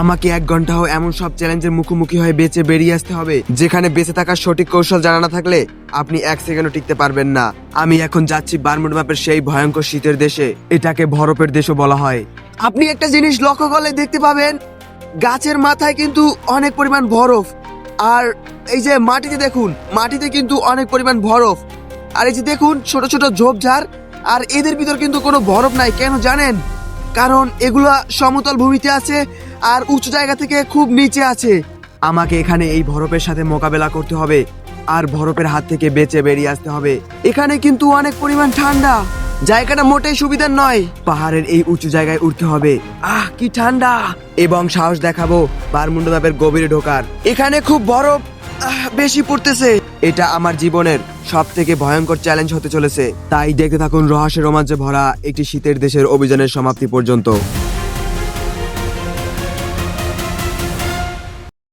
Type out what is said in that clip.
আমাকে এক ঘন্টাও এমন সব চ্যালেঞ্জের মুখোমুখি হয়ে বেঁচে বেরিয়ে আসতে হবে, যেখানে বেঁচে থাকার সঠিক কৌশল জানা না থাকলে আপনি এক সেকেন্ডও টিকতে পারবেন না। আমি এখন যাচ্ছি বারমুড ম্যাপের সেই ভয়ঙ্কর শীতের দেশে, এটাকে বরফের দেশও বলা হয়। আপনি একটা জিনিস লক্ষ্য করলে দেখতে পাবেন, গাছের মাথায় কিন্তু অনেক পরিমাণ বরফ, আর এই যে মাটিতে দেখুন, মাটিতে কিন্তু অনেক পরিমাণ বরফ। আর এই যে দেখুন, ছোট ছোট ঝোপঝাড়, আর এদের ভিতর কিন্তু কোনো বরফ নাই, কেন জানেন? কারণ এগুলা সমতল ভূমিতে আছে আর উঁচু জায়গা থেকে খুব নিচে আছে। আমাকে এখানে এই বরফের সাথে মোকাবেলা করতে হবে আর বরফের হাত থেকে বেঁচে বেরিয়ে আসতে হবে। এখানে কিন্তু অনেক পরিমাণ ঠান্ডা। জায়গাটা মোটেই সুবিধার নয়। পাহাড়ের এই উঁচু জায়গায় উঠতে হবে। আহ, কি ঠান্ডা! এবং সাহস দেখাবো বারমুন্ড গভীরে ঢোকার। এখানে খুব বরফ বেশি পড়তেছে। এটা আমার জীবনের সব থেকে ভয়ঙ্কর চ্যালেঞ্জ হতে চলেছে। তাই দেখতে থাকুন রহস্য রোমাঞ্চে ভরা একটি শীতের দেশের অভিযানের সমাপ্তি পর্যন্ত।